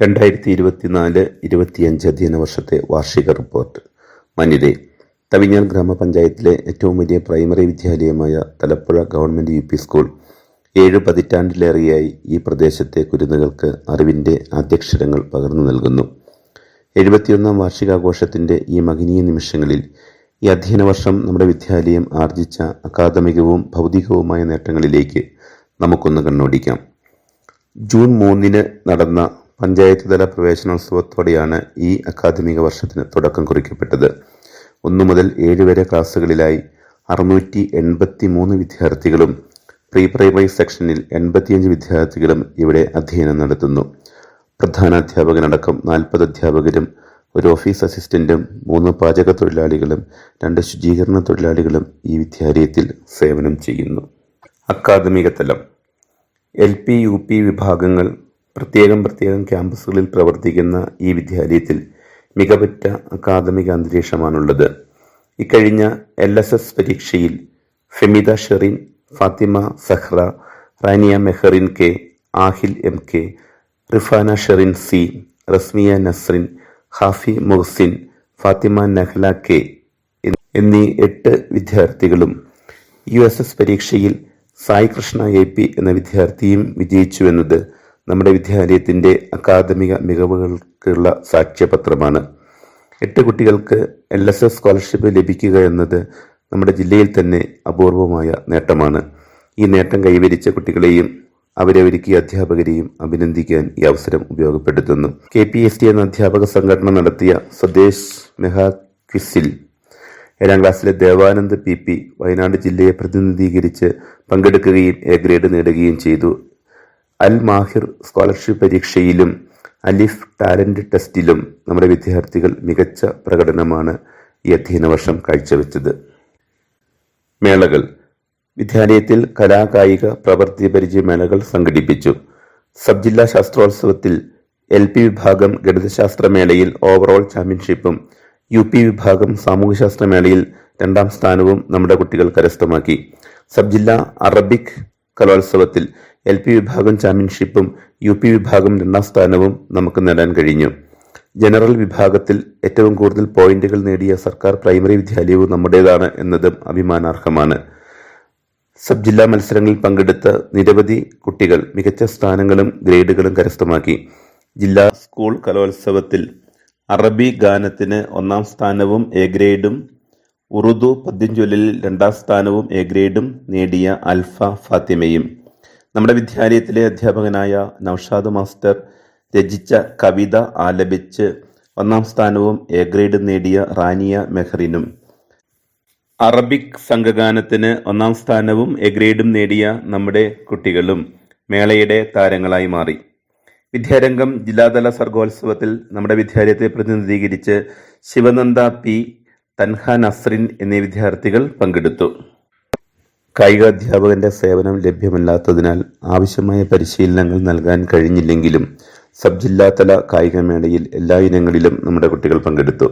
രണ്ടായിരത്തി ഇരുപത്തിനാല് ഇരുപത്തിയഞ്ച് അധ്യയന വർഷത്തെ വാർഷിക റിപ്പോർട്ട്. മനിരെ തവിഞ്ഞാൽ ഗ്രാമപഞ്ചായത്തിലെ ഏറ്റവും വലിയ primary വിദ്യാലയമായ Thalappuzha government U P school ഏഴ് പതിറ്റാണ്ടിലേറെയായി ഈ പ്രദേശത്തെ കുരുന്നുകൾക്ക് അറിവിന്റെ ആദ്യക്ഷരങ്ങൾ പകർന്നു നൽകുന്നു. എഴുപത്തിയൊന്നാം വാർഷികാഘോഷത്തിന്റെ ഈ മകനീയ നിമിഷങ്ങളിൽ ഈ അധ്യയന വർഷം നമ്മുടെ വിദ്യാലയം ആർജിച്ച അക്കാദമികവും ഭൗതികവുമായ നേട്ടങ്ങളിലേക്ക് നമുക്കൊന്ന് കണ്ണോടിക്കാം. ജൂൺ മൂന്നിന് നടന്ന പഞ്ചായത്ത് തല പ്രവേശനോത്സവത്തോടെയാണ് ഈ അക്കാദമിക വർഷത്തിന് തുടക്കം കുറിക്കപ്പെട്ടത്. ഒന്നു മുതൽ ഏഴ് വരെ ക്ലാസ്സുകളിലായി അറുന്നൂറ്റി എൺപത്തി മൂന്ന് വിദ്യാർത്ഥികളും പ്രീ പ്രൈമറി സെക്ഷനിൽ എൺപത്തിയഞ്ച് വിദ്യാർത്ഥികളും ഇവിടെ അധ്യയനം നടത്തുന്നു. പ്രധാന അധ്യാപകനടക്കം നാൽപ്പത് അധ്യാപകരും ഒരു ഓഫീസ് അസിസ്റ്റന്റും മൂന്ന് പാചക തൊഴിലാളികളും രണ്ട് ശുചീകരണ തൊഴിലാളികളും ഈ വിദ്യാലയത്തിൽ സേവനം ചെയ്യുന്നു. അക്കാദമിക തലം. എൽ പി യു പി വിഭാഗങ്ങൾ പ്രത്യേകം പ്രത്യേകം ക്യാമ്പസുകളിൽ പ്രവർത്തിക്കുന്ന ഈ വിദ്യാലയത്തിൽ മികവുറ്റ അക്കാദമിക അന്തരീക്ഷമാണുള്ളത്. ഇക്കഴിഞ്ഞ എൽ എസ് എസ് പരീക്ഷയിൽ Femitha Sherin Fathima Sahra Rania Meherin K Aahil M K Rifana Sherin C Rasmiya Nasrin Hafi Muhsin Fathima Nahla K എന്നീ എട്ട് വിദ്യാർത്ഥികളും യു എസ് എസ് പരീക്ഷയിൽ സായി കൃഷ്ണ എ പി എന്ന വിദ്യാർത്ഥിയും വിജയിച്ചു എന്നത് നമ്മുടെ വിദ്യാലയത്തിന്റെ അക്കാദമിക മികവുകൾക്കുള്ള സാക്ഷ്യപത്രമാണ്. എട്ട് കുട്ടികൾക്ക് എൽ എസ് എസ് സ്കോളർഷിപ്പ് ലഭിക്കുക എന്നത് നമ്മുടെ ജില്ലയിൽ തന്നെ അപൂർവമായ നേട്ടമാണ്. ഈ നേട്ടം കൈവരിച്ച കുട്ടികളെയും അവരെ ഒരുക്കിയ അധ്യാപകരെയും അഭിനന്ദിക്കാൻ ഈ അവസരം ഉപയോഗപ്പെടുത്തുന്നു. കെ പി എസ് ടി എന്ന അധ്യാപക സംഘടന നടത്തിയ സ്വദേശ് മെഹാ ക്വിസിൽ ഏഴാം ക്ലാസ്സിലെ ദേവാനന്ദ് പി പി വയനാട് ജില്ലയെ പ്രതിനിധീകരിച്ച് പങ്കെടുക്കുകയും എ ഗ്രേഡ് നേടുകയും ചെയ്തു. അൽ മാഹിർ സ്കോളർഷിപ്പ് പരീക്ഷയിലും അലിഫ് ടാലന്റ് ടെസ്റ്റിലും നമ്മുടെ വിദ്യാർത്ഥികൾ മികച്ച പ്രകടനമാണ് ഈ അധ്യയന വർഷം കാഴ്ചവെച്ചത്. മേളകൾ. വിദ്യാലയത്തിൽ കലാകായിക പ്രവൃത്തി പരിചയ മേളകൾ സംഘടിപ്പിച്ചു. സബ് ജില്ലാ ശാസ്ത്രോത്സവത്തിൽ എൽ പി വിഭാഗം ഗണിതശാസ്ത്ര മേളയിൽ ഓവറോൾ ചാമ്പ്യൻഷിപ്പും യു പി വിഭാഗം സാമൂഹ്യശാസ്ത്ര മേളയിൽ രണ്ടാം സ്ഥാനവും നമ്മുടെ കുട്ടികൾ കരസ്ഥമാക്കി. സബ് ജില്ലാ അറബിക് കലോത്സവത്തിൽ എൽ പി വിഭാഗം ചാമ്പ്യൻഷിപ്പും യു പി വിഭാഗം രണ്ടാം സ്ഥാനവും നമുക്ക് നേടാൻ കഴിഞ്ഞു. ജനറൽ വിഭാഗത്തിൽ ഏറ്റവും കൂടുതൽ പോയിന്റുകൾ നേടിയ സർക്കാർ പ്രൈമറി വിദ്യാലയവും നമ്മുടേതാണ് എന്നതും അഭിമാനാർഹമാണ്. സബ് ജില്ലാ മത്സരങ്ങളിൽ പങ്കെടുത്ത നിരവധി കുട്ടികൾ മികച്ച സ്ഥാനങ്ങളും ഗ്രേഡുകളും കരസ്ഥമാക്കി. ജില്ലാ സ്കൂൾ കലോത്സവത്തിൽ അറബി ഗാനത്തിന് ഒന്നാം സ്ഥാനവും എ ഗ്രേഡും ഉറുദു പദ്യം ചൊല്ലലിൽ രണ്ടാം സ്ഥാനവും എ ഗ്രേഡും നേടിയ അൽഫ ഫാത്തിമയും. നമ്മുടെ വിദ്യാലയത്തിലെ അധ്യാപകനായ നൌഷാദ് മാസ്റ്റർ രചിച്ച കവിത ആലപിച്ച് ഒന്നാം സ്ഥാനവും എ ഗ്രേഡ് നേടിയ റാനിയ മെഹ്റിനും. അറബിക് സംഘഗാനത്തിന് ഒന്നാം സ്ഥാനവും എ ഗ്രേഡും നേടിയ നമ്മുടെ കുട്ടികളും മേളയുടെ താരങ്ങളായി മാറി. വിദ്യാരംഗം ജില്ലാതല സർഗോത്സവത്തിൽ നമ്മുടെ വിദ്യാലയത്തെ പ്രതിനിധീകരിച്ച് ശിവനന്ദ പി തൻഹ നസ്രിൻ എന്നീ വിദ്യാർത്ഥികൾ പങ്കെടുത്തു. കായികാധ്യാപകന്റെ സേവനം ലഭ്യമല്ലാത്തതിനാൽ ആവശ്യമായ പരിശീലനങ്ങൾ നൽകാൻ കഴിഞ്ഞില്ലെങ്കിലും സബ് ജില്ലാതല കായികമേളയിൽ എല്ലാ ഇനങ്ങളിലും നമ്മുടെ കുട്ടികൾ പങ്കെടുത്തു.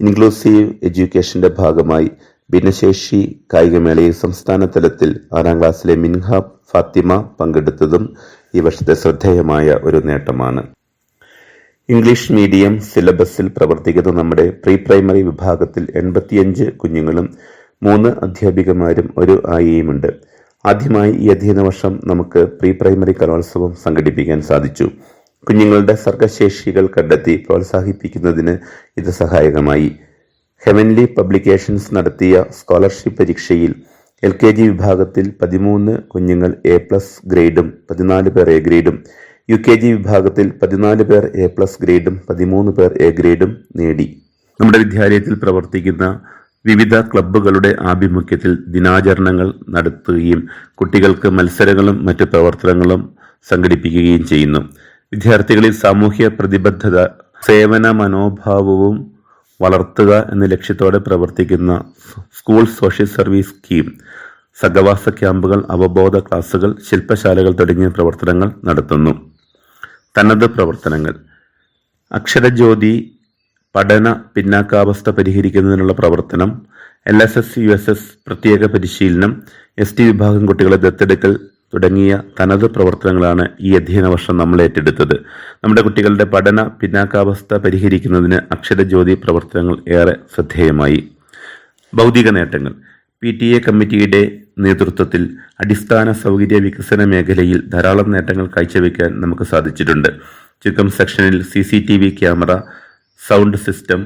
ഇൻക്ലൂസീവ് എഡ്യൂക്കേഷന്റെ ഭാഗമായി ഭിന്നശേഷി കായികമേളയിൽ സംസ്ഥാന തലത്തിൽ ആറാം ക്ലാസ്സിലെ മിൻഹ ഫാത്തിമ പങ്കെടുത്തതും ഈ വർഷത്തെ ശ്രദ്ധേയമായ ഒരു നേട്ടമാണ്. ഇംഗ്ലീഷ് മീഡിയം സിലബസിൽ പ്രവർത്തിക്കുന്ന നമ്മുടെ പ്രീ പ്രൈമറി വിഭാഗത്തിൽ എൺപത്തിയഞ്ച് കുഞ്ഞുങ്ങളും മൂന്ന് അധ്യാപികമാരും ഒരു ആയിയുമുണ്ട്. ആദ്യമായി ഈ അധ്യയന വർഷം നമുക്ക് പ്രീ പ്രൈമറി കലോത്സവം സംഘടിപ്പിക്കാൻ സാധിച്ചു. കുഞ്ഞുങ്ങളുടെ സർഗശേഷികൾ കണ്ടെത്തി പ്രോത്സാഹിപ്പിക്കുന്നതിന് ഇത് സഹായകമായി. ഹെവൻലി പബ്ലിക്കേഷൻസ് നടത്തിയ സ്കോളർഷിപ്പ് പരീക്ഷയിൽ എൽ കെ ജി വിഭാഗത്തിൽ പതിമൂന്ന് കുഞ്ഞുങ്ങൾ എ പ്ലസ് ഗ്രേഡും പതിനാല് പേർ എ ഗ്രേഡും യു കെ ജി വിഭാഗത്തിൽ പതിനാല് പേർ എ പ്ലസ് ഗ്രേഡും പതിമൂന്ന് പേർ എ ഗ്രേഡും നേടി. നമ്മുടെ വിദ്യാലയത്തിൽ പ്രവർത്തിക്കുന്ന വിവിധ ക്ലബ്ബുകളുടെ ആഭിമുഖ്യത്തിൽ ദിനാചരണങ്ങൾ നടത്തുകയും കുട്ടികൾക്ക് മത്സരങ്ങളും മറ്റു പ്രവർത്തനങ്ങളും സംഘടിപ്പിക്കുകയും ചെയ്യുന്നു. വിദ്യാർത്ഥികളിൽ സാമൂഹ്യ പ്രതിബദ്ധത സേവന മനോഭാവവും വളർത്തുക എന്ന ലക്ഷ്യത്തോടെ പ്രവർത്തിക്കുന്ന സ്കൂൾ സോഷ്യൽ സർവീസ് സ്കീം സഹവാസ ക്യാമ്പുകൾ അവബോധ ക്ലാസുകൾ ശില്പശാലകൾ തുടങ്ങിയ പ്രവർത്തനങ്ങൾ നടത്തുന്നു. തനത് പ്രവർത്തനങ്ങൾ. അക്ഷരജ്യോതി പഠന പിന്നാക്കാവസ്ഥ പരിഹരിക്കുന്നതിനുള്ള പ്രവർത്തനം L S S U S S പ്രത്യേക പരിശീലനം എസ് ടി വിഭാഗം കുട്ടികളെ ദത്തെടുക്കൽ തുടങ്ങിയ തനത് പ്രവർത്തനങ്ങളാണ് ഈ അധ്യയന വർഷം നമ്മൾ ഏറ്റെടുത്തത്. നമ്മുടെ കുട്ടികളുടെ പഠന പിന്നാക്കാവസ്ഥ പരിഹരിക്കുന്നതിന് അക്ഷരജ്യോതി പ്രവർത്തനങ്ങൾ ഏറെ ശ്രദ്ധേയമായി. ഭൗതിക നേട്ടങ്ങൾ. പി ടി എ കമ്മിറ്റിയുടെ നേതൃത്വത്തിൽ അടിസ്ഥാന സൗകര്യ വികസന മേഖലയിൽ ധാരാളം നേട്ടങ്ങൾ കാഴ്ചവെക്കാൻ നമുക്ക് സാധിച്ചിട്ടുണ്ട്. ചുരുക്കം സെക്ഷനിൽ C C T V camera sound system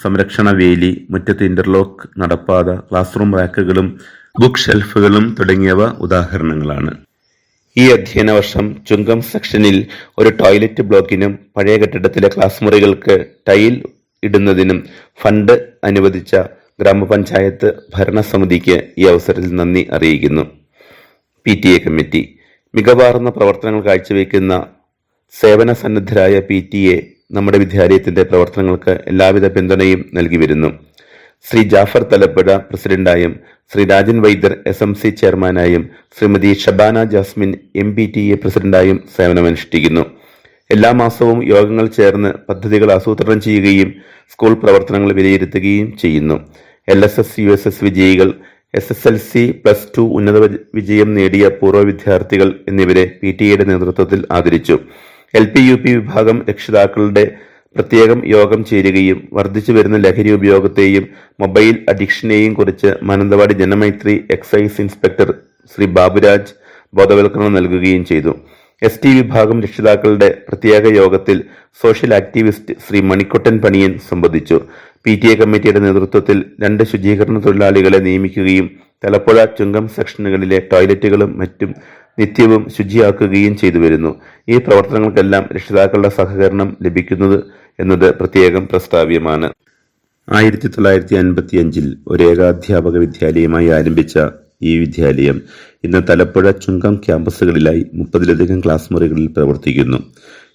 സംരക്ഷണ വേലി മുറ്റത്ത് ഇന്റർലോക്ക് നടപ്പാത ക്ലാസ് റൂം റാക്കുകളും ബുക്ക് ഷെൽഫുകളും തുടങ്ങിയവ ഉദാഹരണങ്ങളാണ്. ഈ അധ്യയന വർഷം ചുങ്കം സെക്ഷനിൽ ഒരു ടോയ്ലറ്റ് ബ്ലോക്കിനും പഴയ കെട്ടിടത്തിലെ ക്ലാസ് മുറികൾക്ക് ടൈൽ ഇടുന്നതിനും ഫണ്ട് അനുവദിച്ച ഗ്രാമപഞ്ചായത്ത് ഭരണസമിതിക്ക് ഈ അവസരത്തിൽ നന്ദി അറിയിക്കുന്നു. പി ടി എ കമ്മിറ്റി മികവാർന്ന പ്രവർത്തനങ്ങൾ കാഴ്ചവെക്കുന്ന സേവന സന്നദ്ധരായ പി ടി എ നമ്മുടെ വിദ്യാലയത്തിന്റെ പ്രവർത്തനങ്ങൾക്ക് എല്ലാവിധ പിന്തുണയും നൽകി വരുന്നു. Shri Jafar Thalappuzha പ്രസിഡന്റായും Shri Rajan Vaidyar S M C ചെയർമാനായും Shrimati Shabana Jasmin M P T A പ്രസിഡന്റായും സേവനമനുഷ്ഠിക്കുന്നു. എല്ലാ മാസവും യോഗങ്ങൾ ചേർന്ന് പദ്ധതികൾ ആസൂത്രണം ചെയ്യുകയും സ്കൂൾ പ്രവർത്തനങ്ങൾ വിലയിരുത്തുകയും ചെയ്യുന്നു. L S S U S S വിജയികൾ S S L C plus two ഉന്നത വിജയം നേടിയ പൂർവ വിദ്യാർത്ഥികൾ എന്നിവരെ പി ടി എയുടെ നേതൃത്വത്തിൽ ആദരിച്ചു. എൽ പി യു പി വിഭാഗം രക്ഷിതാക്കളുടെ പ്രത്യേകം യോഗം ചേരുകയും വർദ്ധിച്ചു വരുന്ന ലഹരി ഉപയോഗത്തെയും മൊബൈൽ അഡിക്ഷനെയും കുറിച്ച് മാനന്തവാടി ജനമൈത്രി എക്സൈസ് ഇൻസ്പെക്ടർ ശ്രീ ബാബുരാജ് ബോധവൽക്കരണം നൽകുകയും ചെയ്തു. എസ് ടി വിഭാഗം രക്ഷിതാക്കളുടെ പ്രത്യേക യോഗത്തിൽ സോഷ്യൽ ആക്ടിവിസ്റ്റ് ശ്രീ മണിക്കുട്ടൻ പണിയൻ സംബന്ധിച്ചു. പി ടി എ കമ്മിറ്റിയുടെ നേതൃത്വത്തിൽ രണ്ട് ശുചീകരണ തൊഴിലാളികളെ നിയമിക്കുകയും തലപ്പുഴ ചുങ്കം സെക്ഷനുകളിലെ ടോയ്ലറ്റുകളും മറ്റും നിത്യവും ശുചിയാക്കുകയും ചെയ്തു വരുന്നു. ഈ പ്രവർത്തനങ്ങൾക്കെല്ലാം രക്ഷിതാക്കളുടെ സഹകരണം ലഭിക്കുന്നത് എന്നത് പ്രത്യേകം പ്രസ്താവ്യമാണ്. ആയിരത്തി തൊള്ളായിരത്തി അൻപത്തി അഞ്ചിൽ ഒരു ഏകാധ്യാപക വിദ്യാലയമായി ആരംഭിച്ച ഈ വിദ്യാലയം ഇന്ന് തലപ്പുഴ ചുങ്കം ക്യാമ്പസുകളിലായി മുപ്പതിലധികം ക്ലാസ് മുറികളിൽ പ്രവർത്തിക്കുന്നു.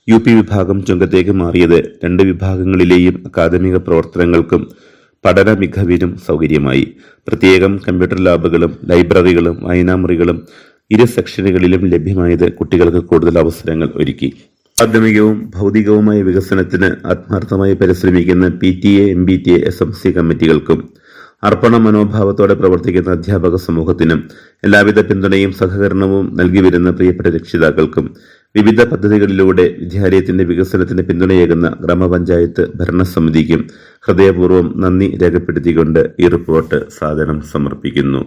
യു പി വിഭാഗം ചുങ്കത്തേക്ക് മാറിയത് രണ്ട് വിഭാഗങ്ങളിലെയും അക്കാദമിക പ്രവർത്തനങ്ങൾക്കും പഠന മികവിനും സൗകര്യമായി. പ്രത്യേകം കമ്പ്യൂട്ടർ ലാബുകളും ലൈബ്രറികളും വായനാമുറികളും ഇരു സെക്ഷനുകളിലും ലഭ്യമായത് കുട്ടികൾക്ക് കൂടുതൽ അവസരങ്ങൾ ഒരുക്കി. പ്രാഥമികവും ഭൗതികവുമായ വികസനത്തിന് ആത്മാർത്ഥമായി പരിശ്രമിക്കുന്ന P T A M B T S M C കമ്മിറ്റികൾക്കും അർപ്പണ മനോഭാവത്തോടെ പ്രവർത്തിക്കുന്ന അധ്യാപക സമൂഹത്തിനും എല്ലാവിധ പിന്തുണയും സഹകരണവും നൽകി വരുന്ന പ്രിയപ്പെട്ട രക്ഷിതാക്കൾക്കും വിവിധ പദ്ധതികളിലൂടെ വിദ്യാലയത്തിന്റെ വികസനത്തിന് പിന്തുണയേകുന്ന ഗ്രാമപഞ്ചായത്ത് ഭരണസമിതിക്കും ഹൃദയപൂർവം നന്ദി രേഖപ്പെടുത്തിക്കൊണ്ട് ഈ റിപ്പോർട്ട് സാധനം സമർപ്പിക്കുന്നു.